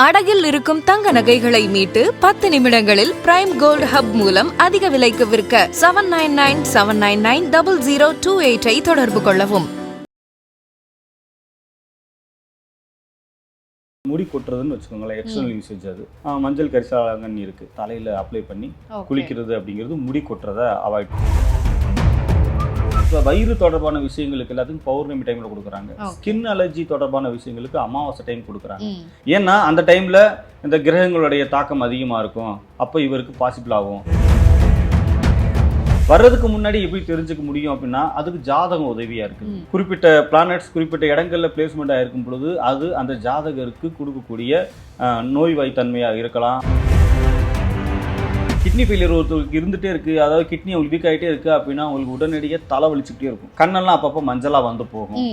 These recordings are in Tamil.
அடகில் இருக்கும் தங்க நகைகளை மீட்டு பத்து நிமிடங்களில் பிரைம் கோல்ட் ஹப் மூலம் அதிக விலைக்கு விற்க seven nine nine seven nine nine double zero two எயிட்டை தொடர்பு கொள்ளவும். முடி கொட்டுறதுன்னு வச்சுக்கோங்களேன் எக்ஸ்டர்னல் யூசேஜ் அது. ஆ, மஞ்சள் கரிசாலங்கண்ணி இருக்கு. தலையில அப்ளை பண்ணி. குளிக்கிறது அப்படிங்கிறது முடி கொட்டுறதை அவாய்ட் இப்போ வயிறு தொடர்பான விஷயங்களுக்கு எல்லாத்துக்கும் பௌர்ணமி டைம்ல கொடுக்குறாங்க. ஸ்கின் அலர்ஜி தொடர்பான விஷயங்களுக்கு அமாவாசை டைம் கொடுக்குறாங்க. ஏன்னா அந்த டைம்ல இந்த கிரகங்களுடைய தாக்கம் அதிகமா இருக்கும் அப்போ இவருக்கு பாசிபிள் ஆகும் வர்றதுக்கு முன்னாடி எப்படி தெரிஞ்சுக்க முடியும் அப்படின்னா அதுக்கு ஜாதகம் உதவியா இருக்கு. குறிப்பிட்ட பிளானட்ஸ் குறிப்பிட்ட இடங்கள்ல பிளேஸ்மெண்ட் ஆயிருக்கும் பொழுது அது அந்த ஜாதகருக்கு கொடுக்கக்கூடிய அஹ், நோய்வாய்த்தன்மையாக இருக்கலாம் கிட்னி ஃபெயிலியர் ஒருத்தருக்கு இருந்துட்டே இருக்கு அதாவது கிட்னி உங்களுக்கு வீக் ஆகிட்டே இருக்கு அப்படின்னா அவங்களுக்கு உடனடியாக தலை வலிச்சுக்கிட்டே இருக்கும். கண்ணெல்லாம் அப்பப்போ மஞ்சளாக வந்து போகும்.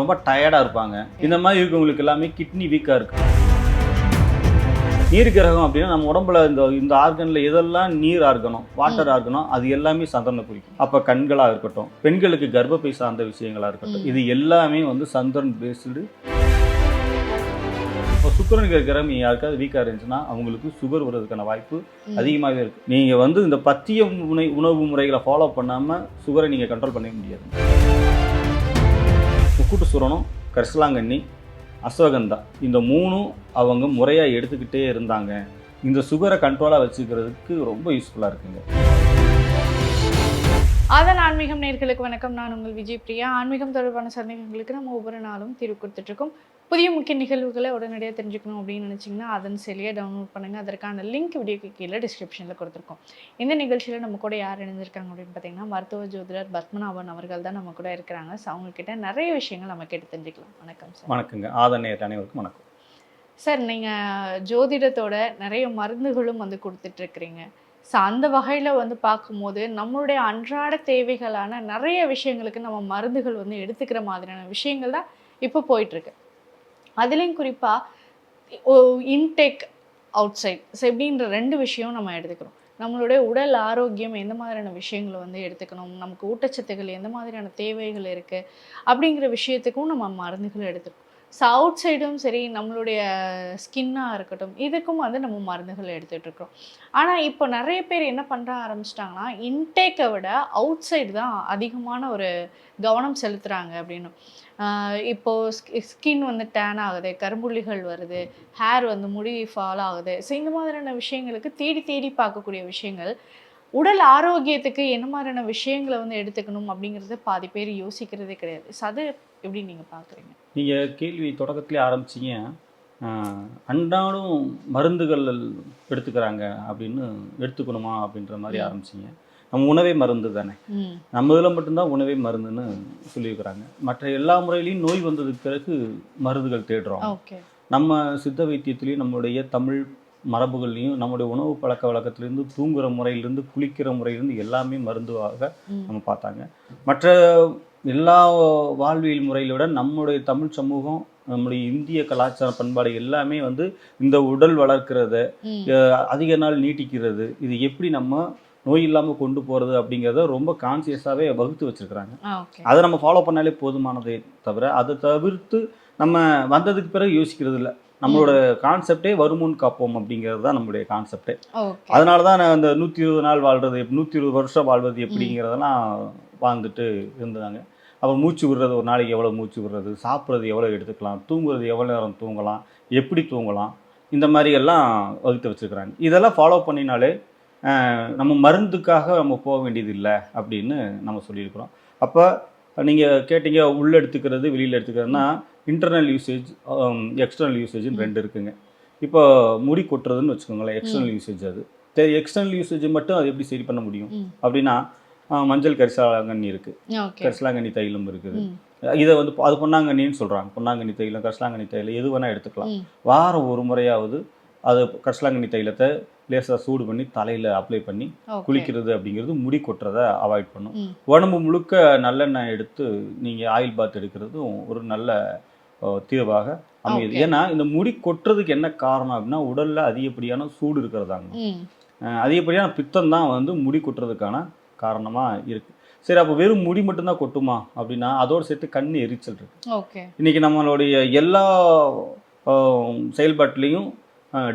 ரொம்ப டயர்டாக இருப்பாங்க. இந்த மாதிரி இருக்கவங்களுக்கு எல்லாமே கிட்னி வீக்காக இருக்கு. நீர் கிரகம் அப்படின்னா நம்ம உடம்புல இந்த இந்த ஆர்கன்ல எதெல்லாம் நீர் ஆர்கனம் வாட்டர் ஆர்கனம் அது எல்லாமே சந்திரனை குறிக்கும். அப்ப கண்களா இருக்கட்டும் பெண்களுக்கு கர்ப்பப்பை சார்ந்த விஷயங்களா இருக்கட்டும். இது எல்லாமே வந்து சந்திரன் பேஸ்டு இப்போ சுக்கரன் கிரகம் யாருக்காவது வீக்காக இருந்துச்சுன்னா அவங்களுக்கு சுகர் வர்றதுக்கான வாய்ப்பு. அதிகமாகவே இருக்கு. நீங்க வந்து இந்த பத்திய உணை உணவு முறைகளை ஃபாலோ பண்ணாம சுகரை நீங்க கண்ட்ரோல் பண்ணவே முடியாது. முக்கூட்டு சுரணம் கரிசலாங்கண்ணி அஸ்வகந்தா இந்த மூணும் அவங்க முறையாக எடுத்துக்கிட்டே இருந்தாங்க. இந்த சுகரை கண்ட்ரோலாக வச்சுக்கிறதுக்கு ரொம்ப யூஸ்ஃபுல்லாக இருக்குங்க. அதன் ஆன்மீகம் நேர்களுக்கு வணக்கம். நான் உங்கள் விஜய் பிரியா. ஆன்மீகம் தொடர்பான சந்தேகங்களுக்கு நம்ம ஒவ்வொரு நாளும் தீர்வு கொடுத்துட்டு இருக்கோம். புதிய முக்கிய நிகழ்வுகளை உடனடியாக தெரிஞ்சுக்கணும் அப்படின்னு நினச்சிங்கன்னா அதன் செயலியை டவுன்லோட் பண்ணுங்கள் அதற்கான லிங்க் வீடியோக்கு கீழே டிஸ்கிரிப்ஷனில் கொடுத்துருக்கோம். இந்த நிகழ்ச்சியில் நம்ம கூட யார் இணைஞ்சிருக்காங்க அப்படின்னு பார்த்தீங்கன்னா மருத்துவ ஜோதிடர் பத்மநாபன் அவர்கள் தான் நம்ம கூட இருக்கிறாங்க. ஸோ அவங்கக்கிட்ட நிறைய விஷயங்கள் நம்ம கேட்டு தெரிஞ்சுக்கலாம். வணக்கம் சார். வணக்கங்க. ஆதனையர் அனைவருக்கும் வணக்கம். சார் நீங்கள் ஜோதிடத்தோட நிறைய மருந்துகளும் வந்து கொடுத்துட்ருக்குறீங்க. ஸோ அந்த வகையில் வந்து பார்க்கும்போது நம்மளுடைய அன்றாட தேவைகளான நிறைய விஷயங்களுக்கு நம்ம மருந்துகள் வந்து எடுத்துக்கிற மாதிரியான விஷயங்கள் தான் இப்போ போயிட்டுருக்கு அதுலேயும் குறிப்பாக இன்டேக் அவுட் சைட் ஸோ எப்படின்ற ரெண்டு விஷயம் நம்ம எடுத்துக்கிறோம். நம்மளுடைய உடல் ஆரோக்கியம் எந்த மாதிரியான விஷயங்களை வந்து எடுத்துக்கணும்? நமக்கு ஊட்டச்சத்துக்கள் எந்த மாதிரியான தேவைகள் இருக்குது அப்படிங்கிற விஷயத்துக்கும் நம்ம மருந்துகள் எடுத்துக்கணும் ஸோ அவுட் சைடும் சரி நம்மளுடைய ஸ்கின்னாக இருக்கட்டும் இதுக்கும் வந்து நம்ம மருந்துகள் எடுத்துகிட்டு இருக்கிறோம் ஆனால் இப்போ நிறைய பேர் என்ன பண்ணுற ஆரம்பிச்சிட்டாங்கன்னா இன்டேக்கை விட அவுட் சைடு தான் அதிகமான ஒரு கவனம் செலுத்துகிறாங்க அப்படின்னு. ஆஹ் இப்போ ஸ்கின் வந்து டேன் ஆகுது கரும்புள்ளிகள் வருது ஹேர் வந்து முடி ஃபால் ஆகுது. ஸோ இந்த மாதிரியான விஷயங்களுக்கு தேடி தேடி பார்க்கக்கூடிய விஷயங்கள். உடல் ஆரோக்கியத்துக்கு என்ன மாதிரியான விஷயங்களை வந்து எடுத்துக்கணும் அப்படிங்கிறத பாதி பேர் யோசிக்கிறதே கிடையாது. ஸோ அது எப்படி நீங்கள் பார்க்குறீங்க? நீங்கள் கேள்வி தொடக்கத்திலே ஆரம்பிச்சீங்க. அன்றாடம் மருந்துகள் எடுத்துக்கிறாங்க அப்படின்னு எடுத்துக்கணுமா அப்படின்ற மாதிரி. ஆரம்பிச்சீங்க. நம்ம உணவே மருந்து தானே. நம்ம இதில் மட்டும்தான் உணவே மருந்துன்னு சொல்லியிருக்கிறாங்க. மற்ற எல்லா முறையிலையும் நோய் வந்ததுக்கு பிறகு மருந்துகள் தேடுறோம். நம்ம சித்த வைத்தியத்திலையும் நம்மளுடைய தமிழ் மரபுகள்லையும் நம்முடைய உணவு பழக்க வழக்கத்திலேருந்து தூங்குற முறையிலேருந்து குளிக்கிற முறையிலேருந்து எல்லாமே மருந்துவாக நம்ம பார்த்தாங்க. மற்ற எல்லா வாழ்வியல் முறையில விட நம்முடைய தமிழ் சமூகம் நம்முடைய இந்திய கலாச்சார பண்பாடு எல்லாமே வந்து இந்த உடல் வளர்க்கிறத அதிக நாள் நீட்டிக்கிறது. இது எப்படி நம்ம நோய் இல்லாமல் கொண்டு போகிறது அப்படிங்கிறத ரொம்ப கான்சியஸாகவே வகுத்து வச்சிருக்கிறாங்க. அதை நம்ம ஃபாலோ பண்ணாலே போதுமானதே தவிர அதை தவிர்த்து நம்ம வந்ததுக்கு பிறகு யோசிக்கிறது இல்லை. நம்மளோட கான்செப்டே வருமுன் காப்போம் அப்படிங்கிறது தான் நம்மளுடைய கான்செப்டே அதனால தான் நான் அந்த நூற்றி இருபது நாள் வாழ்றது நூற்றி இருபது வருஷம் வாழ்வது எப்படிங்கிறதெல்லாம் வாழ்ந்துட்டு இருந்தாங்க அப்புறம் மூச்சு விடுறது ஒரு நாளைக்கு எவ்வளோ மூச்சு விடுறது சாப்பிட்றது எவ்வளோ எடுத்துக்கலாம் தூங்குறது எவ்வளோ நேரம் தூங்கலாம் எப்படி தூங்கலாம் இந்த மாதிரி எல்லாம் வகுத்து வச்சுருக்குறாங்க. இதெல்லாம் ஃபாலோ பண்ணினாலே நம்ம மருந்துக்காக நம்ம போக வேண்டியது இல்லை அப்படின்னு நம்ம சொல்லியிருக்கிறோம். அப்போ நீங்கள் கேட்டீங்க உள்ள எடுத்துக்கிறது வெளியில் எடுத்துக்கிறதுனா இன்டர்னல் யூசேஜ் எக்ஸ்டர்னல் யூசேஜ்னு ரெண்டு இருக்குங்க. இப்போ முடி கொட்டுறதுன்னு வச்சுக்கோங்களேன் எக்ஸ்டர்னல் யூசேஜ் அது. எக்ஸ்டர்னல் யூசேஜ் மட்டும் அது எப்படி சரி பண்ண முடியும்? அப்படின்னா மஞ்சள் கரிசலாங்கண்ணி இருக்குது கரிசலாங்கண்ணி தைலம் இருக்குது. இதை வந்து அது பொன்னாங்கண்ணின்னு சொல்கிறாங்க பொன்னாங்கண்ணி தைலம் கரிசலாங்கண்ணி தைலம் எது வேணால் எடுத்துக்கலாம். வாரம் ஒரு முறையாவது அது கரிசலாங்கண்ணி தைலத்தை லேசாக சூடு பண்ணி தலையில் அப்ளை பண்ணி குளிக்கிறது அப்படிங்கிறது முடி கொட்டுறதை அவாய்ட் பண்ணும். உடம்பு முழுக்க நல்லெண்ணெய் எடுத்து நீங்கள் ஆயில் பாத் எடுக்கிறதும் ஒரு நல்ல தீர்வாக அமையுது. ஏன்னா இந்த முடி கொட்டுறதுக்கு என்ன காரணம் அப்படின்னா உடல்ல அதிகப்படியான சூடு இருக்கிறதாங்க அதிகப்படியான பித்தம் தான் வந்து முடி கொட்டுறதுக்கான காரணமாக இருக்கு. சரி அப்போ வெறும் முடி மட்டும்தான் கொட்டுமா அப்படின்னா அதோடு சேர்த்து கண் எரிச்சல் இருக்கு. இன்னைக்கு நம்மளுடைய எல்லா செயல்பாட்டிலையும்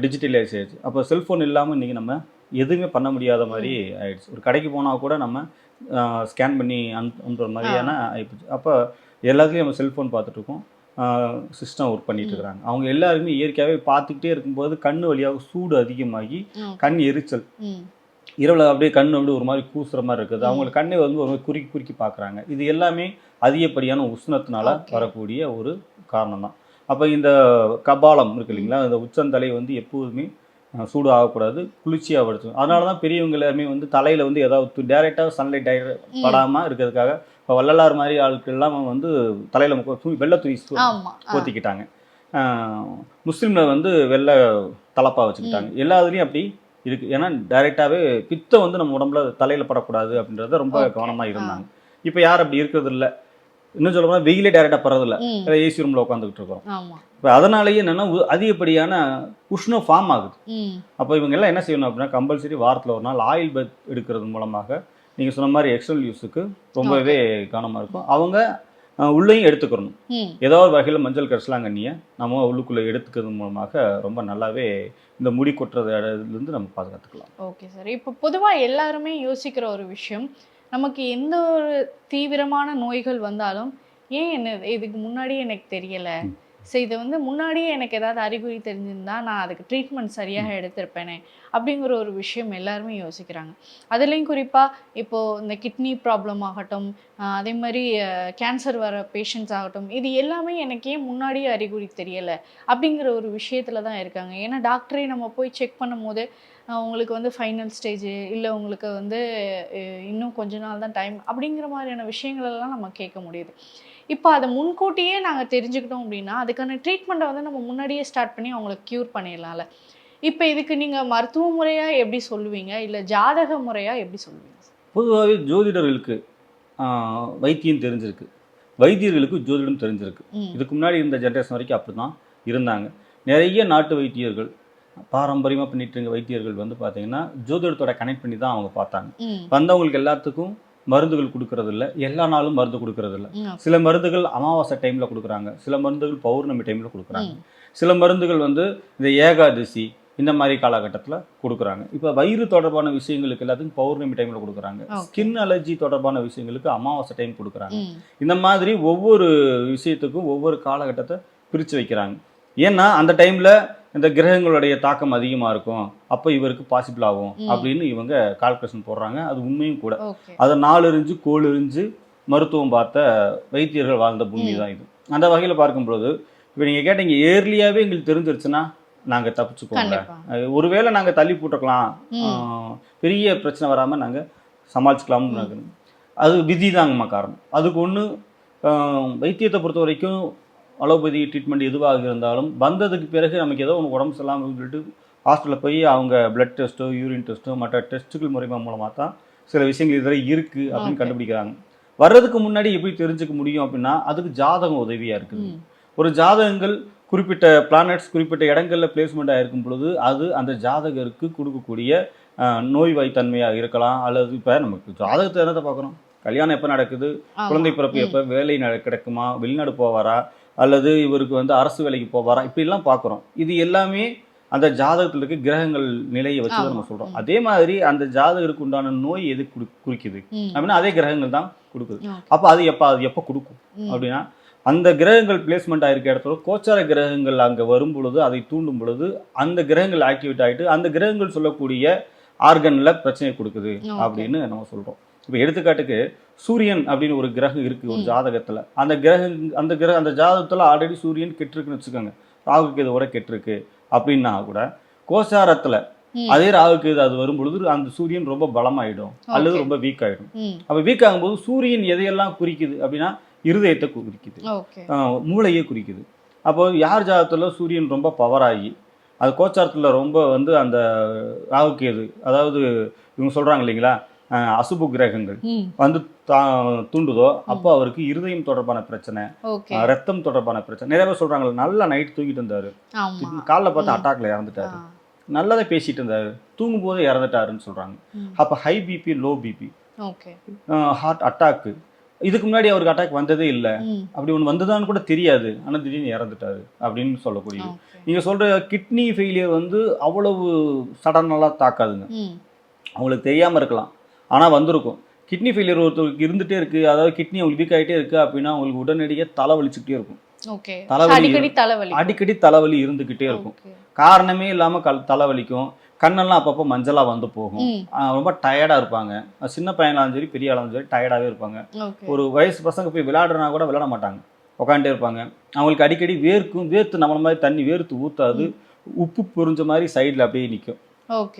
டிஜிட்டலைஸ் ஆயிடுச்சு. அப்போ செல்ஃபோன் இல்லாமல் இன்றைக்கி நம்ம எதுவுமே பண்ண முடியாத மாதிரி ஆயிடுச்சு. ஒரு கடைக்கு போனால் கூட நம்ம ஸ்கேன் பண்ணி அனு அனுப்புற மாதிரியான ஆயிடுச்சு அப்போ எல்லாத்துலேயும் நம்ம செல்ஃபோன் பார்த்துட்ருக்கோம் சிஸ்டம் ஒர்க் பண்ணிட்டு இருக்கிறாங்க அவங்க எல்லாருமே இயற்கையாகவே பார்த்துக்கிட்டே இருக்கும்போது கண் வழியாக சூடு அதிகமாகி. கண் எரிச்சல். இரவில் அப்படியே கண் அப்படியே ஒரு மாதிரி கூசுற மாதிரி இருக்குது. அவங்களுக்கு கண்ணை வந்து ஒரு மாதிரி குறுக்கி குறுக்கி பார்க்குறாங்க. இது எல்லாமே அதிகப்படியான உஷ்ணத்தினால. வரக்கூடிய ஒரு காரணம் தான் அப்போ இந்த கபாலம் இருக்கு இல்லைங்களா? இந்த உச்சந்தலை வந்து எப்போதுமே சூடு ஆகக்கூடாது குளிர்ச்சியாக படுத்தும் அதனால தான் பெரியவங்க எல்லாருமே வந்து தலையில் வந்து ஏதாவது டேரெக்டாக சன்லைட் படாமல் இருக்கிறதுக்காக இப்போ வள்ளலார் மாதிரி ஆட்கள் எல்லாம் வந்து தலையில் துணி வெள்ளை துணி. போத்திக்கிட்டாங்க. முஸ்லீமில் வந்து வெள்ளை தலப்பா வச்சுக்கிட்டாங்க. எல்லா இதுலேயும் அப்படி இருக்கு. ஏன்னா டைரெக்டாகவே பித்தம் வந்து நம்ம உடம்புல தலையில் படக்கூடாது அப்படின்றத ரொம்ப. கவனமாக இருந்தாங்க. இப்போ யார் அப்படி இருக்கிறது இல்லை. இன்னும் சொல்ல போனால் வெயிலே டைரெக்டாக படுறதில்ல ம். ஏசி ரூமில் உட்காந்துக்கிட்டு இருக்கோம். இப்போ அதனாலேயே என்னென்னா அதிகப்படியான உஷ்ணம் ஃபார்ம் ஆகுது. அப்போ இவங்க எல்லாம் என்ன செய்யணும் அப்படின்னா கம்பல்சரி வாரத்தில் ஒரு நாள் ஆயில் பத் எடுக்கிறது மூலமாக நீங்கள் சொன்ன மாதிரி எக்ஸ்டர்னல் யூஸுக்கு ரொம்பவே கவனமாக இருக்கும். அவங்க உள்ளேயும் எடுத்துக்கிறணும் ம். ஏதோ ஒரு வகையில் மஞ்சள் கரிசலாங்கண்ணியை நம்ம உள்ளுக்குள்ளே எடுத்துக்கிறது மூலமாக ரொம்ப நல்லாவே இந்த முடி கொட்டுறது இடத்துலேருந்து நம்ம பாதுகாத்துக்கலாம். ஓகே சார் இப்போ பொதுவாக எல்லாருமே யோசிக்கிற ஒரு விஷயம் நமக்கு எந்த ஒரு தீவிரமான நோய்கள் வந்தாலும் ஏன் என்ன இதுக்கு முன்னாடியே எனக்கு தெரியலை? ஸோ இது வந்து முன்னாடியே எனக்கு ஏதாவது அறிகுறி தெரிஞ்சிருந்தா நான் அதுக்கு ட்ரீட்மெண்ட் சரியாக எடுத்திருப்பேனே அப்படிங்கிற ஒரு விஷயம் எல்லாருமே யோசிக்கிறாங்க. அதுலேயும் குறிப்பாக இப்போது இந்த கிட்னி ப்ராப்ளம் ஆகட்டும் அதே மாதிரி கேன்சர் வர பேஷண்ட்ஸ் ஆகட்டும் இது எல்லாமே எனக்கு ஏன் முன்னாடியே அறிகுறி தெரியலை அப்படிங்கிற ஒரு விஷயத்தில் தான் இருக்காங்க. ஏன்னா டாக்டரே நம்ம போய் செக் பண்ணும்போது ஆஹ் உங்களுக்கு வந்து ஃபைனல் ஸ்டேஜ் இல்லை உங்களுக்கு வந்து இன்னும் கொஞ்ச நாள் தான் டைம் அப்படிங்கிற மாதிரியான விஷயங்கள் எல்லாம் நம்ம கேட்க முடியுது. இப்போ அதை முன்கூட்டியே நாங்கள் தெரிஞ்சுக்கிட்டோம் அப்படின்னா அதுக்கான ட்ரீட்மெண்ட்டை வந்து நம்ம முன்னாடியே ஸ்டார்ட் பண்ணி அவங்களுக்கு க்யூர் பண்ணிடலாம்ல. இப்போ இதுக்கு நீங்கள் மருத்துவ முறையாக எப்படி சொல்லுவீங்க? இல்லை ஜாதக முறையாக எப்படி சொல்லுவீங்க? பொதுவாகவே ஜோதிடர்களுக்கு வைத்தியம் தெரிஞ்சிருக்கு. வைத்தியர்களுக்கு ஜோதிடம் தெரிஞ்சிருக்கு. இதுக்கு முன்னாடி இருந்த ஜென்ரேஷன் வரைக்கும் அப்படி தான் இருந்தாங்க. நிறைய நாட்டு வைத்தியர்கள் பாரம்பரியமாக பண்ணிட்டு இருக்க வைத்தியர்கள் வந்து பார்த்தீங்கன்னா ஜோதிடத்தோட கனெக்ட் பண்ணி தான் அவங்க பார்த்தாங்க. வந்தவங்களுக்கு எல்லாத்துக்கும் மருந்துகள் கொடுக்கறது இல்ல எல்லா நாளும் மருந்து கொடுக்கறது இல்ல ம் சில மருந்துகள் அமாவாசை டைமில் கொடுக்குறாங்க. சில மருந்துகள் பௌர்ணமி டைமில் கொடுக்குறாங்க. சில மருந்துகள் வந்து இந்த ஏகாதசி இந்த மாதிரி காலகட்டத்தில் கொடுக்குறாங்க. இப்போ வயிறு தொடர்பான விஷயங்களுக்கு எல்லாத்துக்கும் பௌர்ணமி டைமில் கொடுக்குறாங்க. ஸ்கின் அலர்ஜி தொடர்பான விஷயங்களுக்கு அமாவாசை டைம் கொடுக்குறாங்க. இந்த மாதிரி ஒவ்வொரு விஷயத்துக்கும் ஒவ்வொரு காலகட்டத்தை பிரித்து வைக்கிறாங்க. ஏன்னா அந்த டைமில் இந்த கிரகங்களுடைய தாக்கம் அதிகமாக இருக்கும். அப்போ இவருக்கு பாசிபிள் ஆகும். அப்படின்னு இவங்க கால்குலேஷன் போடுறாங்க. அது உண்மையும் கூட. அதை நாலெறிஞ்சு கோளெறிஞ்சு மருத்துவம் பார்த்த வைத்தியர்கள் வாழ்ந்த பூமி தான் இது. அந்த வகையில் பார்க்கும்போது இப்போ நீங்கள் கேட்டீங்க ஏர்லியாகவே எங்களுக்கு தெரிஞ்சிருச்சுன்னா நாங்கள் தப்பிச்சுக்கோங்க. ஒருவேளை நாங்கள் தள்ளி போட்டுக்கலாம் பெரிய பிரச்சனை வராமல் நாங்கள் சமாளிச்சுக்கலாம்னு. அது விதி தாங்கம்மா காரணம். அதுக்கு ஒன்று வைத்தியத்தை பொறுத்த வரைக்கும் அலோபதி ட்ரீட்மெண்ட் எதுவாக இருந்தாலும் வந்ததுக்கு பிறகு நமக்கு ஏதோ ஒன்று உடம்பு சரியில்லாமல் சொல்லிட்டு ஹாஸ்பிட்டலில் போய் அவங்க பிளட் டெஸ்ட்டோ யூரின் டெஸ்ட்டோ மற்ற டெஸ்ட்டுகள் முறைமா மூலமாக தான் சில விஷயங்கள் இதில் இருக்குது அப்படின்னு. கண்டுபிடிக்கிறாங்க. வர்றதுக்கு முன்னாடி எப்படி தெரிஞ்சுக்க முடியும் அப்படின்னா அதுக்கு ஜாதகம் உதவியாக இருக்குது. ஒரு ஜாதகங்கள் குறிப்பிட்ட பிளானட்ஸ் குறிப்பிட்ட இடங்கள்ல பிளேஸ்மெண்ட் ஆயிருக்கும் பொழுது அது அந்த ஜாதகருக்கு கொடுக்கக்கூடிய அஹ், நோய்வாய்த்தன்மையாக இருக்கலாம் அல்லது இப்போ நமக்கு ஜாதகத்தை என்னத்தை பார்க்குறோம்? கல்யாணம் எப்போ நடக்குது. குழந்தை பிறப்பு. எப்போ? வேலை கிடைக்குமா? வெளிநாடு போவாரா? அல்லது இவருக்கு வந்து அரசு வேலைக்கு போவாரா? இப்படிலாம் பார்க்குறோம் இது எல்லாமே அந்த ஜாதகத்தில் இருக்க கிரகங்கள் நிலையை வச்சு நம்ம. சொல்கிறோம். அதே மாதிரி அந்த ஜாதகருக்கு உண்டான நோய் எது குறி குறிக்குது? அப்படின்னா அதே கிரகங்கள் தான் கொடுக்குது. அப்போ அது எப்போ அது எப்போ கொடுக்கும்? அப்படின்னா அந்த கிரகங்கள் பிளேஸ்மெண்ட் ஆயிருக்க இடத்துல கோச்சார கிரகங்கள் அங்கே வரும் பொழுது அதை தூண்டும் பொழுது அந்த கிரகங்கள் ஆக்டிவேட் ஆகிட்டு அந்த கிரகங்கள் சொல்லக்கூடிய ஆர்கனில் பிரச்சனை கொடுக்குது. அப்படின்னு நம்ம சொல்கிறோம் இப்போ எடுத்துக்காட்டுக்கு சூரியன் அப்படின்னு ஒரு கிரகம் இருக்குது ஒரு. ஜாதகத்தில். அந்த கிரகம் அந்த கிரக அந்த ஜாதகத்தில் ஆல்ரெடி சூரியன் கெட்டிருக்குன்னு வச்சுக்கோங்க. ராகுக்கு இதோட கெட்டிருக்கு அப்படின்னா கூட கோச்சாரத்தில் ம். அதே ராகுக்கு இது அது வரும் பொழுது அந்த சூரியன் ரொம்ப பலமாயிடும் அல்லது. ரொம்ப வீக் ஆயிடும் அப்போ வீக் ஆகும்போது சூரியன் எதையெல்லாம் குறிக்குது அப்படின்னா இருதயத்தை குறிக்குது. மூளையை குறிக்குது. அப்போ யார் ஜாதகத்தில் சூரியன் ரொம்ப பவர் ஆகி அது கோச்சாரத்தில் ரொம்ப வந்து அந்த ராகுக்கேது அதாவது இவங்க சொல்கிறாங்க இல்லைங்களா அசுப கிரகங்கள் வந்து தூண்டுதோ அப்போ அவருக்கு இருதயம் தொடர்பான பிரச்சனை ரத்தம் தொடர்பான பிரச்சனை. நிறைய பேர் சொல்கிறாங்க நல்லா நைட் தூங்கிட்டு இருந்தாரு. காலைல பார்த்து. அட்டாக்ல இறந்துட்டாரு. நல்லதே பேசிட்டு இருந்தாரு. தூங்கும் போது இறந்துட்டாருன்னு சொல்கிறாங்க ம். அப்போ high BP low BP heart attack இதுக்கு முன்னாடி அவருக்கு அட்டாக் வந்ததே இல்லை. அப்படி ஒன்று வந்ததான்னு கூட தெரியாது. ஆனால் திடீர்னு இறந்துட்டாரு அப்படின்னு சொல்லக்கூடியது ஓகே. நீங்கள் சொல்கிற கிட்னி ஃபெயிலியர் வந்து அவ்வளவு சடனெல்லாம் தாக்காதுங்க. அவங்களுக்கு தெரியாமல் இருக்கலாம். ஆனால் வந்திருக்கும். கிட்னி ஃபெயிலியர் ஒருத்தருக்கு இருந்துகிட்டே இருக்குது அதாவது கிட்னி அவங்களுக்கு வீக் ஆகிட்டே இருக்குது அப்படின்னா அவங்களுக்கு உடனடியாக தலைவலிச்சுக்கிட்டே இருக்கும். ஓகே தலைவலி அடிக்கடி தலைவலி. அடிக்கடி தலைவலி இருந்துக்கிட்டே இருக்கும். காரணமே இல்லாமல் கல் தலைவலிக்கும். கண்ணெல்லாம் அப்பப்போ மஞ்சளாக வந்து போகும். ரொம்ப டயர்டாக இருப்பாங்க. சின்ன பையனாலும் சரி பெரிய ஆளாலும் சரி டயர்டாகவே இருப்பாங்க. ஒரு வயசு பசங்க போய் விளையாடுறனா கூட விளையாட மாட்டாங்க. உட்காந்துட்டே இருப்பாங்க. அவங்களுக்கு அடிக்கடி வேர்க்கும் வேர்த்து நம்மள மாதிரி தண்ணி வேர்த்து ஊத்தாது. உப்பு பொரிஞ்ச மாதிரி சைடில் அப்படியே நிற்கும்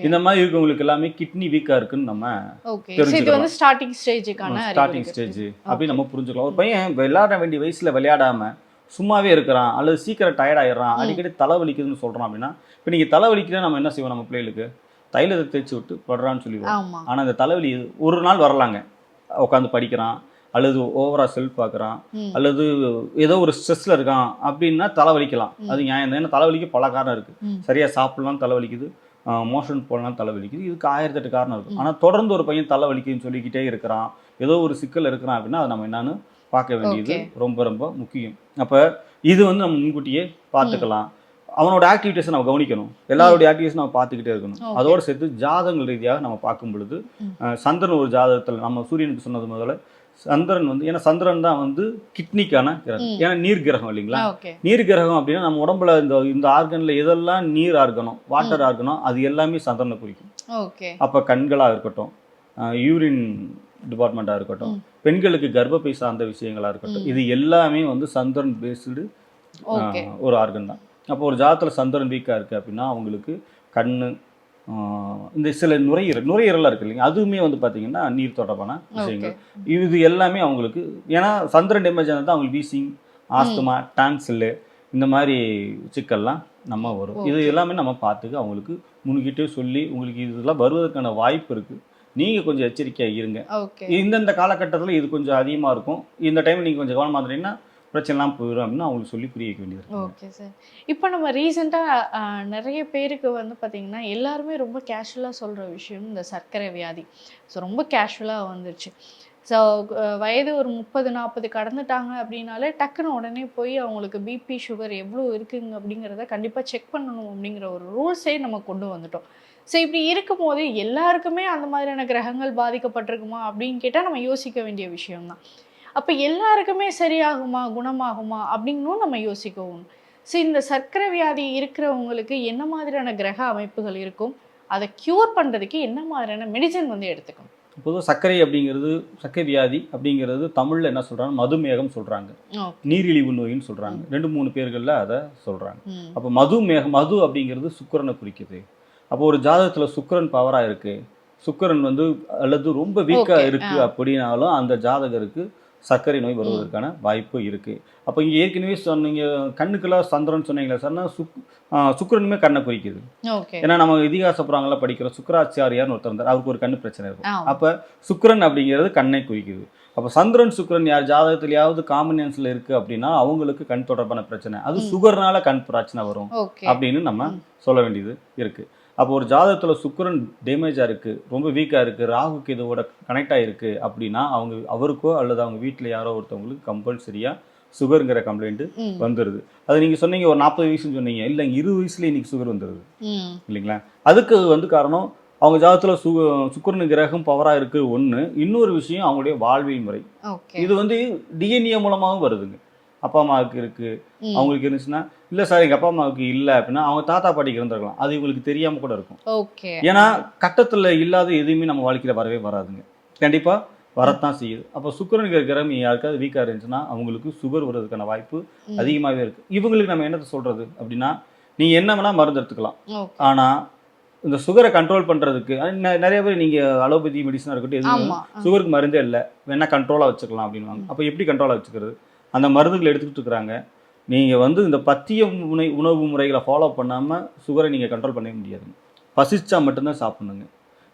இந்த மாதிரி இருக்கவங்களுக்கு எல்லாமே கிட்னி வீக்காக இருக்குன்னு நம்ம ஓகே. இது. வந்து ஸ்டார்டிங் ஸ்டேஜுக்கான ஸ்டார்டிங் ஸ்டேஜ் அப்படி நம்ம புரிஞ்சுக்கலாம். ஒரு பையன் விளையாட வேண்டிய வயசுல விளையாடாம சும்மாவே இருக்கிறான் அல்லது சீக்கிரம் டயர்ட் ஆயிடுறான் அடிக்கடி தலைவலிக்குதுன்னு சொல்றான் அப்படின்னா இப்போ நீங்க தலைவலிக்குதுன்னா நம்ம என்ன செய்வோம்? நம்ம பிள்ளைகளுக்கு தைலத்தை தேய்ச்சி விட்டு படுறான்னு சொல்லிடுவோம். ஆனா இந்த தலைவலி ஒரு நாள் வரலாங்க. உட்காந்து படிக்கிறான் அல்லது ஓவரா செல் பார்க்குறான் ம். அல்லது ஏதோ ஒரு ஸ்ட்ரெஸ்ல இருக்கான் அப்படின்னா தலைவலிக்கலாம். அது நியாயம் தான். ஏன்னா தலைவலிக்கு பல காரணம் இருக்கு. சரியா சாப்பிடலாம் தலைவலிக்குது. மோஷன் போடலாம் தலைவலிக்குது. இதுக்கு ஆயிரத்தெட்டு காரணம் இருக்கு. ஆனா தொடர்ந்து ஒரு பையன் தலைவலிக்குதுன்னு சொல்லிக்கிட்டே இருக்கிறான். ஏதோ ஒரு சிக்கல் இருக்கிறான் அப்படின்னா அதை நம்ம என்னன்னு பார்க்க வேண்டியது. ரொம்ப ரொம்ப முக்கியம். அப்ப இது வந்து நம்ம முன்கூட்டியே பார்த்துக்கலாம். அவனோட ஆக்டிவிட்டிஸை நம்ம கவனிக்கணும். எல்லாரோட ஆக்டிவிட்டிஸ் நம்ம பார்த்துக்கிட்டே இருக்கணும். அதோட சேர்த்து ஜாதகங்கள் ரீதியாக நம்ம பார்க்கும் பொழுது சந்திரன் ஒரு ஜாதகத்தில் நம்ம சூரியனுக்கு சொன்னது முதல்ல சந்திரன் வந்து ஏன்னா சந்திரன் தான் வந்து கிட்னிக்கான கிரகம். ஏன்னா நீர் கிரகம் இல்லைங்களா? நீர் கிரகம் அப்படின்னா நம்ம உடம்புல இந்த இந்த ஆர்கன்ல எதெல்லாம் நீர் ஆர்கனோ வாட்டர் ஆர்கனோ அது எல்லாமே சந்திரனை குறிக்கும். அப்போ கண்களாக இருக்கட்டும் யூரின் டிபார்ட்மெண்ட்டாக இருக்கட்டும் பெண்களுக்கு கர்ப்பப்பை சார்ந்த விஷயங்களாக இருக்கட்டும் இது எல்லாமே வந்து சந்திரன் பேஸ்டு ஒரு ஆர்கன் தான். அப்போ ஒரு ஜாதத்தில் சந்திரன் வீக்காக இருக்குது அப்படின்னா அவங்களுக்கு கண்ணு ஆஹ், இந்த சில நுரையீரல் நுரையீரலாக இருக்கு இல்லைங்க. அதுவுமே வந்து பார்த்தீங்கன்னா நீர் தொடர்பான விஷயங்கள். இது எல்லாமே அவங்களுக்கு ஏன்னா சந்திரன் டேமேஜ் ஆனது அவங்களுக்கு வீசிங் ஆஸ்துமா டான்சில்லு இந்த மாதிரி சிக்கல்லாம் நம்ம வரும். இது எல்லாமே நம்ம பார்த்துக்க அவங்களுக்கு முன்கிட்டே சொல்லி உங்களுக்கு இதெல்லாம் வருவதற்கான வாய்ப்பு இருக்குது நீங்கள் கொஞ்சம் எச்சரிக்கையாக இருங்க. இந்தந்த காலகட்டத்தில் இது கொஞ்சம் அதிகமாக இருக்கும். இந்த டைம் நீங்கள் கொஞ்சம் கவனமாக இருந்தீங்கன்னா பிரச்சனைலாம் போயிடும் அப்படின்னு அவங்களுக்கு சொல்லி புரிய வைக்க வேண்டியது ஓகே சார் இப்போ நம்ம ரீசெண்டாக நிறைய பேருக்கு வந்து பார்த்திங்கன்னா எல்லாருமே ரொம்ப கேஷுவலாக சொல்கிற விஷயம் இந்த சர்க்கரை வியாதி. ஸோ ரொம்ப கேஷுவலாக வந்துருச்சு. ஸோ வயது ஒரு முப்பது நாற்பது கடந்துட்டாங்க அப்படின்னாலே டக்குன்னு உடனே போய் அவங்களுக்கு பிபி சுகர் எவ்வளோ இருக்குங்க அப்படிங்கிறத கண்டிப்பாக செக் பண்ணணும் அப்படிங்கிற ஒரு ரூல்ஸே நம்ம கொண்டு வந்துட்டோம். ஸோ இப்படி இருக்கும்போது எல்லாருக்குமே அந்த மாதிரியான கிரகங்கள் பாதிக்கப்பட்டிருக்குமா அப்படின்னு கேட்டால் நம்ம யோசிக்க வேண்டிய விஷயம்தான். அப்போ எல்லாருக்குமே சரியாகுமா குணமாகுமா அப்படின்னும் நம்ம யோசிக்கவும். ஸோ இந்த சர்க்கரை வியாதி இருக்கிறவங்களுக்கு என்ன மாதிரியான கிரக அமைப்புகள் இருக்கும்? அதை க்யூர் பண்ணுறதுக்கு என்ன மாதிரியான மெடிசன் வந்து எடுத்துக்கணும் பொதுவாக சர்க்கரை அப்படிங்கிறது சர்க்கரை வியாதி அப்படிங்கிறது தமிழில் என்ன சொல்கிறாங்க மதுமேகம் சொல்கிறாங்க நீரிழிவு நோயின்னு சொல்கிறாங்க ரெண்டு மூணு பேர்களில் அதை சொல்கிறாங்க அப்போ மதுமேகம் மது அப்படிங்கிறது சுக்கிரனை குறிக்குது. அப்போ ஒரு ஜாதகத்தில் சுக்கிரன் பவராக இருக்கு. சுக்கிரன் வந்து அல்லது ரொம்ப வீக்காக Okay, இருக்கு ஆ. அப்படின்னாலும் அந்த ஜாதகருக்கு சர்க்கரை நோய் வருவதற்கான வாய்ப்பு இருக்கு. அப்போ இங்கே ஏற்கனவே சொன்னீங்க கண்ணுக்கெல்லாம் சந்திரன் சொன்னீங்களா சார்னா சுக் சுக்கிரனுமே கண்ணை குறிக்குது. ஏன்னா நம்ம இதிகாச புறாங்களாம் படிக்கிறோம் சுக்கராச்சாரியார்னு ஒருத்தர் இருந்தார். அவருக்கு ஒரு கண்ணு பிரச்சனை இருக்கும். அப்போ சுக்கிரன் அப்படிங்கிறது கண்ணை குறிக்குது. அப்போ சந்திரன் சுக்கிரன் யார் ஜாதகத்திலேயாவது காம்பினேஷன்ல இருக்கு அப்படின்னா அவங்களுக்கு கண் தொடர்பான பிரச்சனை. அது சுகர்னால கண் பிரச்சனை வரும் அப்படின்னு நம்ம சொல்ல வேண்டியது இருக்கு. அப்போ ஒரு ஜாதகத்துல சுக்கிரன் டேமேஜா இருக்கு ரொம்ப வீக்கா இருக்கு ராகுக்கு இதோட கனெக்ட் ஆயிருக்கு அப்படின்னா அவங்க அவருக்கோ அல்லது அவங்க வீட்டில் யாரோ ஒருத்தவங்களுக்கு கம்பல்சரியா சுகருங்கிற கம்ப்ளைண்ட் ம். வந்துருது. அது நீங்க சொன்னீங்க ஒரு நாற்பது வயசுன்னு சொன்னீங்க. இல்லை இருபது வயசுல இன்னைக்கு சுகர் வந்துருது. ம். இல்லைங்களா? அதுக்கு வந்து காரணம் அவங்க ஜாதகத்துல சு சுக்கிரன் கிரகம் பவரா இருக்கு ஒண்ணு. இன்னொரு விஷயம் அவங்களுடைய வாழ்வியல் முறை. இது வந்து டிஎன்ஏ மூலமாகவும் வருதுங்க. அப்பா அம்மாவுக்கு இருக்கு. ம். அவங்களுக்கு இருந்துச்சுன்னா இல்லை சார் எங்கள் அப்பா அம்மாவுக்கு இல்லை அப்படின்னா அவங்க தாத்தா பாட்டிக்கு இருந்திருக்கலாம் அது இவங்களுக்கு தெரியாமல் கூட இருக்கும். ஏன்னா கட்டத்தில் இல்லாத எதுவுமே நம்ம வாழ்க்கையில் வரவே வராதுங்க. கண்டிப்பாக வரத்தான் செய்யுது. அப்போ சுக்கரன் கிரகம் யாருக்காவது வீக்காக இருந்துச்சுன்னா அவங்களுக்கு சுகர் வர்றதுக்கான வாய்ப்பு. அதிகமாகவே இருக்குது இவங்களுக்கு நம்ம என்னத்தை சொல்கிறது அப்படின்னா நீங்கள் என்ன வேணால் மருந்து எடுத்துக்கலாம். ஆனால் இந்த சுகரை கண்ட்ரோல் பண்ணுறதுக்கு நிறைய பேர் நீங்கள் அலோபதி மெடிசனாக இருக்கட்டும் எதுவும் சுகருக்கு மருந்தே இல்லை. வேணா கண்ட்ரோலாக வச்சுக்கலாம் அப்படின்வாங்க அப்போ எப்படி கண்ட்ரோலாக வச்சுக்கிறது? அந்த மருந்துகளை எடுத்துக்கிட்டு இருக்கிறாங்க. நீங்கள் வந்து இந்த பத்திய உணை உணவு முறைகளை ஃபாலோ பண்ணாமல் சுகரை நீங்கள் கண்ட்ரோல் பண்ணவே முடியாதுங்க பசிச்சா மட்டும்தான் சாப்பிடணுங்க.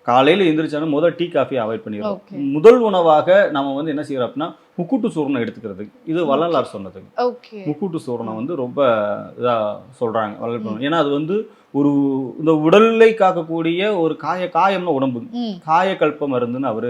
காலையில் எந்திரிச்சாலும் முதல் டீ காஃபி அவாய்ட் Okay. பண்ணிடுறோம் முதல் உணவாக நம்ம வந்து என்ன செய்யறோம் அப்படின்னா முக்கூட்டு சூரணம் எடுத்துக்கிறது. இது வள்ளலார் சொன்னதுங்க. ஓகே. முக்கூட்டு சூரணம் வந்து ரொம்ப இதாக சொல்கிறாங்க வள்ளல் ஏன்னா அது வந்து ஒரு இந்த உடலை காக்கக்கூடிய ஒரு காய காயம்னா உடம்பு. காயக்கல்ப மருந்துன்னு அவர்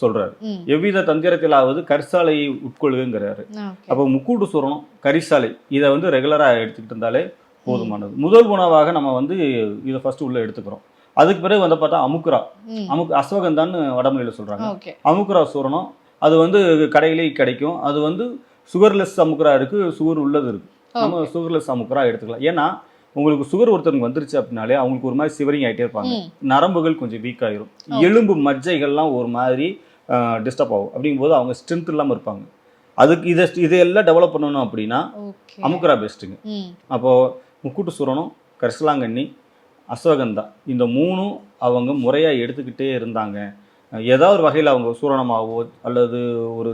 சொல்றாரு. எவ்வித தந்திரத்திலாவது கரிசாலையை உட்கொள்ளுங்கிறாரு. அப்போ முக்கூட்டு சூரணம் கரிசாலை. இதை வந்து ரெகுலராக எடுத்துக்கிட்டு இருந்தாலே போதுமானது. முதல் உணவாக நம்ம வந்து இதை ஃபர்ஸ்ட் உள்ள எடுத்துக்கிறோம். அதுக்கு பிறகு வந்து பார்த்தா அமுக்குரா ம். அமுக்கு அஸ்வகந்தான்னு வடமொழியில் சொல்றாங்க. அமுக்குரா சூரணம். அது வந்து கடையிலே கிடைக்கும். அது வந்து சுகர்லெஸ் அமுக்குரா இருக்கு சுகர் உள்ளது இருக்கு. நம்ம சுகர்லெஸ் அமுக்குரா எடுத்துக்கலாம். ஏன்னா உங்களுக்கு சுகர் ஒருத்தருக்கு வந்துருச்சு அப்படின்னாலே அவங்களுக்கு ஒரு மாதிரி சிவரிங் ஆகிட்டே இருப்பாங்க. நரம்புகள் கொஞ்சம் வீக் ஆயிரும். எலும்பு மஜ்ஜைகள்லாம் ஒரு மாதிரி டிஸ்டர்ப் ஆகும். அப்படிங்கும்போது அவங்க ஸ்ட்ரென்த் இல்லாமல் இருப்பாங்க. அதுக்கு இதை இதையெல்லாம் டெவலப் பண்ணணும் அப்படின்னா அமுக்குரா பெஸ்ட்டுங்க அப்போது முக்கூட்டு சூரணம் கரிசலாங்கண்ணி அஸ்வகந்தா இந்த மூணும் அவங்க முறையாக எடுத்துக்கிட்டே இருந்தாங்க. ஏதாவது ஒரு வகையில் அவங்க சூரணமாகவோ அல்லது ஒரு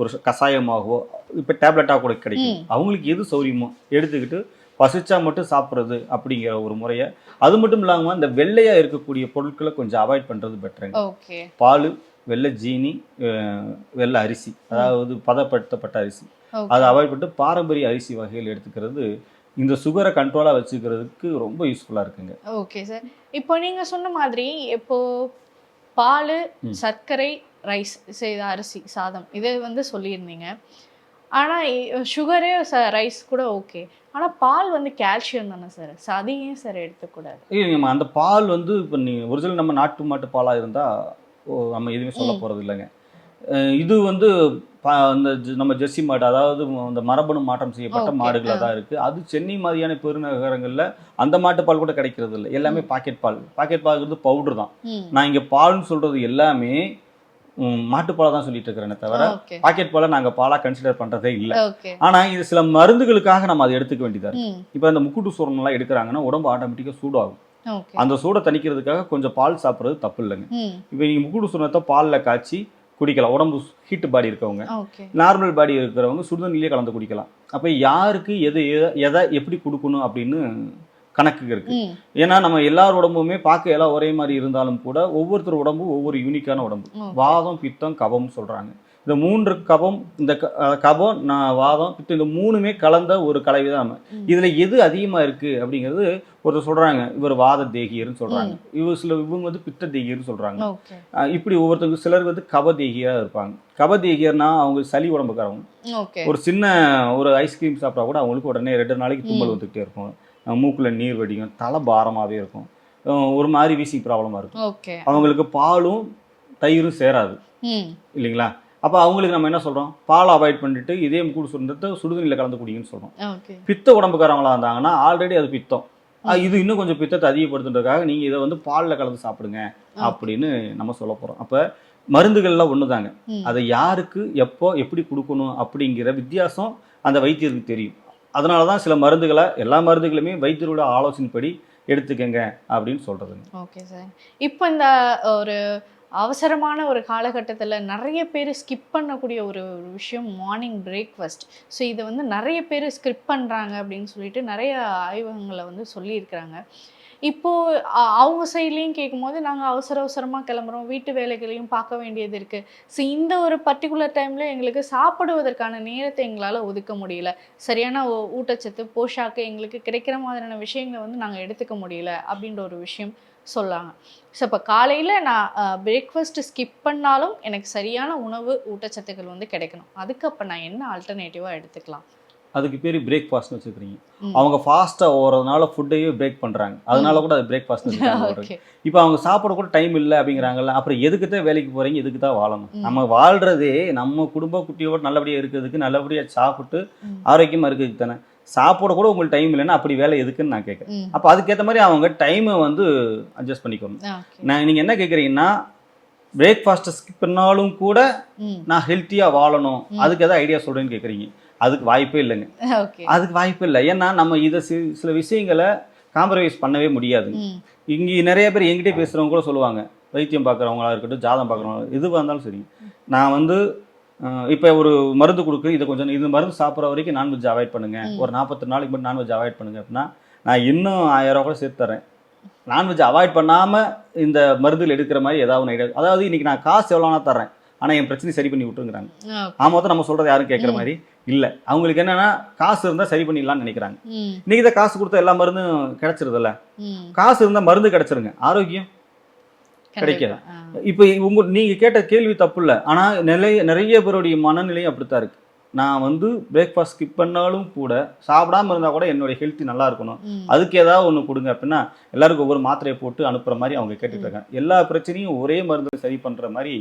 ஒரு கஷாயமாகவோ இப்போ டேப்லெட்டாக கூட கிடைக்கும். அவங்களுக்கு எது சௌரியமோ எடுத்துக்கிட்டு பசிச்சா மட்டும் சாப்பிட்றது அப்படிங்கிற ஒரு முறையை. அது மட்டும் இல்லாமல் இந்த வெள்ளையாக இருக்கக்கூடிய பொருட்களை கொஞ்சம் அவாய்ட் பண்ணுறது பெட்டருங்க ஓகே பால் வெள்ளை ஜீனி வெள்ளை அரிசி அதாவது பதப்படுத்தப்பட்ட அரிசி. அதை அவாய்ட் பண்ணிட்டு பாரம்பரிய அரிசி வகைகள் எடுத்துக்கிறது இந்த சுகரை கண்ட்ரோலாக வச்சுக்கிறதுக்கு ரொம்ப யூஸ்ஃபுல்லாக இருக்குங்க. ஓகே சார் இப்போ நீங்க சொன்ன மாதிரி இப்போ பால். சர்க்கரை ரைஸ் செய்த அரிசி சாதம் இதை வந்து சொல்லியிருந்தீங்க. ஆனால் சுகரே ரைஸ் கூட ஓகே ஆனால் பால் வந்து கால்சியம் தானே சார்? ஸோ அது ஏன் சார் எடுத்துக்கூடாது இல்லை நம்ம அந்த பால் வந்து இப்போ நீ ஒரிஜினல் நம்ம நாட்டு மாட்டு பாலாக இருந்தால் நம்ம எதுவுமே சொல்ல. போகிறது இல்லைங்க. இது வந்து ஜ- நம்ம ஜெர்சி மாடு அதாவது அந்த மரபணு மாற்றம் செய்யப்பட்ட மாடுகளாக. தான் இருக்குது அது சென்னை மாதிரியான பெருநகரங்களில் அந்த மாட்டு பால் கூட கிடைக்கிறது இல்லை எல்லாமே பாக்கெட் பால். பாக்கெட் பால்ங்கிறது பவுடர் தான். நான் இங்கே பால்னு சொல்கிறது எல்லாமே மாட்டுப்பாலை தான் சொல்லிட்டு இருக்கிறேனே தவிர பாக்கெட் பாலை நாங்கள் பாலாக கன்சிடர் பண்ணுறதே இல்லை. ஆனால் இது சில மருந்துகளுக்காக நம்ம அதை எடுத்துக்க வேண்டியதாக இருக்கு. இப்போ இந்த முக்கூட்டு சூரணம்லாம் எடுக்கிறாங்கன்னா உடம்பு ஆட்டோமேட்டிக்காக சூடாகும். அந்த சூடை தணிக்கிறதுக்காக கொஞ்சம் பால் சாப்பிட்றது தப்பு இல்லைங்க. இப்போ நீங்கள் முக்கூட்டு சூரணத்தை பாலில் காய்ச்சி குடிக்கலாம். உடம்பு ஹீட் பாடி இருக்கவங்க. நார்மல் பாடி இருக்கிறவங்க சுடுதண்ணிலே கலந்து குடிக்கலாம். அப்போ யாருக்கு எது எதை- எதை எப்படி கொடுக்கணும் அப்படின்னு கணக்கு இருக்கு. ஏன்னா நம்ம எல்லார் உடம்புமே பார்க்க எல்லாம் ஒரே மாதிரி இருந்தாலும் கூட ஒவ்வொருத்தர் உடம்பும் ஒவ்வொரு யூனிக்கான உடம்பு. வாதம் பித்தம் கபம் சொல்றாங்க. இந்த மூன்று கபம் இந்த கபம் நான் வாதம் பித்தம் இந்த மூணுமே கலந்த ஒரு கலவை தான். இதுல எது அதிகமா இருக்கு அப்படிங்கிறது ஒருத்தர் சொல்றாங்க. இவர் வாத தேகியர்னு சொல்றாங்க. இவர் சில இவங்க வந்து பித்த தேகியர்னு சொல்றாங்க. இப்படி ஒவ்வொருத்தருக்கு சிலர் வந்து கப தேகியா இருப்பாங்க. கப தேகியர்னா அவங்க சளி உடம்புக்காரவங்க. ஒரு சின்ன ஒரு ஐஸ்கிரீம் சாப்பிட்டா கூட அவங்களுக்கு உடனே ரெண்டு நாளைக்கு தும்மல் வந்துகிட்டே இருக்கும். மூக்குல நீர் வடியும் தலை பாரமாவே இருக்கும். ஒரு மாதிரி வீசிங் ப்ராப்ளமா இருக்கும். அவங்களுக்கு பாலும் தயிரும் சேராது. இல்லைங்களா? அப்போ அவங்களுக்கு நம்ம என்ன சொல்றோம்? பாலை அவாய்ட் பண்ணிட்டு இதே முக்கூடு சுருந்தத்தை சுடுதண்ணியில் கலந்து குடிங்கன்னு சொல்றோம். ஓகே. பித்த உடம்புக்காரவங்களா இருந்தாங்கன்னா ஆல்ரெடி அது பித்தம். இது இன்னும் கொஞ்சம் பித்தத்தை அதிகப்படுத்துறதுக்காக நீங்க இதை வந்து பாலில் கலந்து சாப்பிடுங்க அப்படின்னு நம்ம சொல்ல போறோம். அப்ப மருந்துகள்லாம் ஒண்ணுதாங்க. ம். அதை யாருக்கு எப்போ எப்படி கொடுக்கணும் அப்படிங்கிற வித்தியாசம் அந்த வைத்தியருக்கு தெரியும். அதனால தான் சில மருந்துகளை எல்லா மருந்துகளுமே வைத்தியரோட ஆலோசனைப்படி எடுத்துக்கங்க அப்படின்னு சொல்கிறதுங்க ஓகே சார் இப்போ இந்த ஒரு அவசரமான ஒரு காலகட்டத்தில் நிறைய பேர் ஸ்கிப் பண்ணக்கூடிய ஒரு விஷயம் மார்னிங் பிரேக்ஃபாஸ்ட் ஸோ இதை வந்து நிறைய பேர் ஸ்கிப் பண்ணுறாங்க அப்படின்னு சொல்லிட்டு நிறைய ஆய்வகங்களை வந்து சொல்லியிருக்கிறாங்க. இப்போது அவங்க சைட்லேயும் கேட்கும்போது நாங்கள் அவசர அவசரமாக கிளம்புறோம். வீட்டு வேலைகளையும் பார்க்க வேண்டியது இருக்குது ஸோ இந்த ஒரு பர்டிகுலர் டைமில் எங்களுக்கு சாப்பிடுவதற்கான நேரத்தை எங்களால் ஒதுக்க முடியல. சரியான ஊட்டச்சத்து போஷாக்கு எங்களுக்கு கிடைக்கிற மாதிரியான விஷயங்களை வந்து நாங்கள் எடுத்துக்க முடியல அப்படின்ற ஒரு விஷயம் சொல்லாங்க. ஸோ இப்போ காலையில் நான் பிரேக்ஃபாஸ்ட் ஸ்கிப் பண்ணாலும் எனக்கு சரியான உணவு ஊட்டச்சத்துக்கள் வந்து கிடைக்கணும். அதுக்கு அப்போ நான் என்ன ஆல்டர்னேட்டிவாக எடுத்துக்கலாம்? அதுக்கு பேர் பிரேக்ஃபாஸ்ட்னு வச்சுக்கிறீங்க. ம். அவங்க ஃபாஸ்ட்டாக ஓடுறதுனால ஃபுட்டையே பிரேக் பண்ணுறாங்க அதனால கூட அது பிரேக்ஃபாஸ்ட் இப்போ அவங்க சாப்பிட கூட டைம் இல்லை அப்படிங்கிறாங்கல்ல அப்புறம் எதுக்கு தான் வேலைக்கு போறீங்க? எதுக்கு தான் வாழணும். நம்ம வாழ்றதே நம்ம குடும்ப குட்டியோட நல்லபடியாக இருக்கிறதுக்கு நல்லபடியாக சாப்பிட்டு. ஆரோக்கியமாக இருக்கிறதுக்கு தானே. சாப்பிட கூட உங்களுக்கு டைம் இல்லைன்னா அப்படி வேலை எதுக்குன்னு நான் கேட்குறேன். அப்போ அதுக்கேற்ற மாதிரி அவங்க டைமை வந்து அட்ஜஸ்ட் பண்ணிக்கணும் நான் நீங்கள் என்ன கேட்குறீங்கன்னா பிரேக்ஃபாஸ்ட்டை ஸ்கிப் பண்ணாலும் கூட நான் ஹெல்த்தியாக வாழணும். அதுக்கு எதாவது ஐடியா சொல்கிறேன்னு கேட்குறீங்க. அதுக்கு வாய்ப்பே இல்லைங்க. அதுக்கு வாய்ப்பு இல்லை. ஏன்னா நம்ம இதை சில விஷயங்களை காம்ப்ரமைஸ் பண்ணவே முடியாது. இங்கே நிறைய பேர் என்கிட்டே பேசுகிறவங்க கூட சொல்லுவாங்க. வைத்தியம் பார்க்குறவங்களா இருக்கட்டும் ஜாதம் பார்க்குறவங்க எதுவாக இருந்தாலும் சரி. நான் வந்து இப்போ ஒரு மருந்து கொடுக்கு இதை கொஞ்சம் இது மருந்து சாப்பிட்ற வரைக்கும் நான்வெஜ் அவாய்ட் பண்ணுங்க. ஒரு நாற்பத்தி நாளைக்கு மட்டும் நான்வெஜ் அவாய்ட் பண்ணுங்க அப்படின்னா நான் இன்னும் ஆயிரம் ரூபா கூட சேர்த்து தரேன் நான்வெஜ் அவாய்ட் பண்ணாமல் இந்த மருந்துகள் எடுக்கிற மாதிரி ஏதாவது ஒன்று ஐடியா அதாவது இன்னைக்கு நான் காசு எவ்வளோனா தரேன் ஆனால் என் பிரச்சனை சரி பண்ணி விட்டுருங்கிறாங்க. ஓகே. ஆமாம் தான் நம்ம சொல்கிறது யாரும் கேட்குற. மாதிரி இல்லை. அவங்களுக்கு என்னன்னா காசு இருந்தால் சரி பண்ணிடலாம்னு நினைக்கிறாங்க. இன்னைக்கு தான் காசு கொடுத்தா எல்லா மருந்தும் கிடைச்சிருதுல்ல. காசு இருந்தால் மருந்து கிடைச்சிருங்க. ஆரோக்கியம். கிடைக்கல. கண்டிப்பா. ஆ. இப்போ உங்க நீங்க கேட்ட கேள்வி தப்பு இல்லை ஆனால் நிறைய நிறைய பேருடைய மனநிலையும் அப்படித்தான் இருக்கு நான் வந்து பிரேக்ஃபாஸ்ட் ஸ்கிப் பண்ணாலும் கூட சாப்பிடாம இருந்தால் கூட என்னுடைய ஹெல்த் நல்லா இருக்கணும். அதுக்கு ஏதாவது ஒன்று கொடுங்க அப்படின்னா எல்லாருக்கும் ஒவ்வொரு மாத்திரையை போட்டு அனுப்புற மாதிரி அவங்க கேட்டுட்டு இருக்காங்க எல்லா பிரச்சனையும் ஒரே மருந்து சரி பண்ற மாதிரி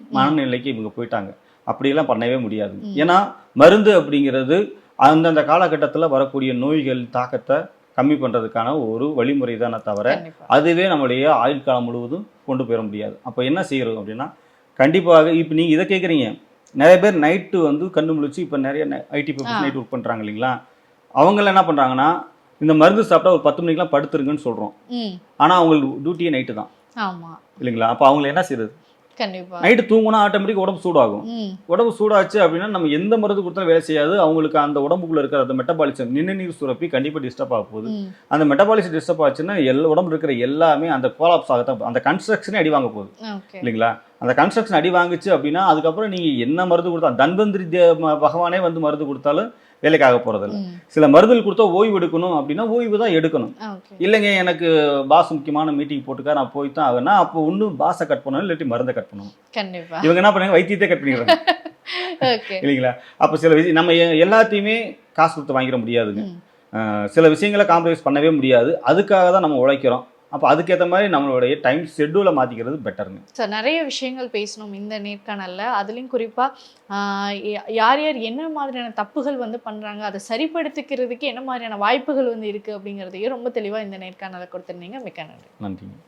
மனநிலைக்கு இவங்க போயிட்டாங்க அப்படியெல்லாம் பண்ணவே முடியாது. ஏன்னா மருந்து அப்படிங்கிறது அந்தந்த காலகட்டத்தில் வரக்கூடிய நோய்கள் தாக்கத்தை கம்மி பண்ணுறதுக்கான ஒரு வழிமுறை தானே தவிர. அதுவே நம்மளுடைய ஆயுள் காலம் முழுவதும் கொண்டு போயிட முடியாது. அப்போ என்ன செய்யறது அப்படின்னா கண்டிப்பாக இப்போ நீங்கள் இதை கேட்குறீங்க நிறைய பேர் நைட்டு வந்து கண்ணு முழிச்சு இப்போ நிறைய ஐடி பீப்புள்ஸ். நைட் ஒர்க் பண்ணுறாங்க இல்லைங்களா? அவங்களாம் என்ன பண்ணுறாங்கன்னா இந்த மருந்து சாப்பிட்டா ஒரு பத்து மணிக்கெலாம் படுத்துருங்கன்னு சொல்கிறோம். ஆனால் அவங்களுக்கு டியூட்டியே நைட்டு தான். இல்லைங்களா? அப்போ அவங்கள என்ன செய்யறது? கண்டிப்பா. நைட்டு தூங்குனா ஆட்டோமேட்டிக் உடம்பு சூடாகும். உடம்பு சூடாச்சு அப்படின்னா நம்ம எந்த மருந்து கொடுத்தாலும் வேலை செய்யாது. அவங்களுக்கு அந்த உடம்புக்குள்ள இருக்கிற அந்த மெட்டபாலிசம் நிணநீர் சுரப்பி கண்டிப்பாக டிஸ்டர்ப் ஆக போகுது. அந்த மெட்டபாலிசம் டிஸ்டர்ப் ஆச்சுன்னா எல்லா உடம்புல இருக்கிற எல்லாமே அந்த கோலாப்ஸ் ஆகத்தான் அந்த கன்ஸ்ட்ரக்ஷனே அடி வாங்க போகுது. இல்லைங்களா? அந்த கன்ஸ்ட்ரக்ஷன் அடி வாங்குச்சு அப்படின்னா அதுக்கப்புறம் நீங்கள் என்ன மருந்து கொடுத்தா தன்வந்திரி தே- ம- பகவானே வந்து மருந்து கொடுத்தாலும் வேலைக்காக போகிறதில்ல. சில மருந்துகள் கொடுத்தா ஓய்வு எடுக்கணும் அப்படின்னா ஓய்வு தான் எடுக்கணும். இல்லைங்க எனக்கு பாஸ் முக்கியமான மீட்டிங் போட்டுக்கா நான் போய் தான் ஆகுனா அப்போ ஒன்று பாஸை கட் பண்ணணும் இல்லாட்டி மருந்தை கட் பண்ணணும். இவங்க என்ன பண்ணாங்க வைத்தியத்தை கட் பண்ணிடுறாங்க. இல்லைங்களா? அப்போ சில விஷயம் நம்ம எல்லாத்தையுமே காசு கொடுத்து வாங்கிட முடியாதுங்க. சில விஷயங்களை காம்ப்ரமைஸ் பண்ணவே முடியாது. அதுக்காக தான் நம்ம உழைக்கிறோம். அப்போ அதுக்கேற்ற மாதிரி நம்மளுடைய டைம் ஷெட்யூலை மாற்றிக்கிறது பெட்டருங்க ஸோ நிறைய விஷயங்கள் பேசணும் இந்த நேர்காணல்ல. அதுலேயும் குறிப்பாக யார் யார் என்ன மாதிரியான தப்புகள் வந்து பண்ணுறாங்க அதை சரிப்படுத்திக்கிறதுக்கு என்ன மாதிரியான வாய்ப்புகள் வந்து இருக்குது அப்படிங்கிறதையும் ரொம்ப தெளிவாக இந்த நேர்காணலை கொடுத்துருந்தீங்க. மிக்க நன்றி. நன்றிங்க.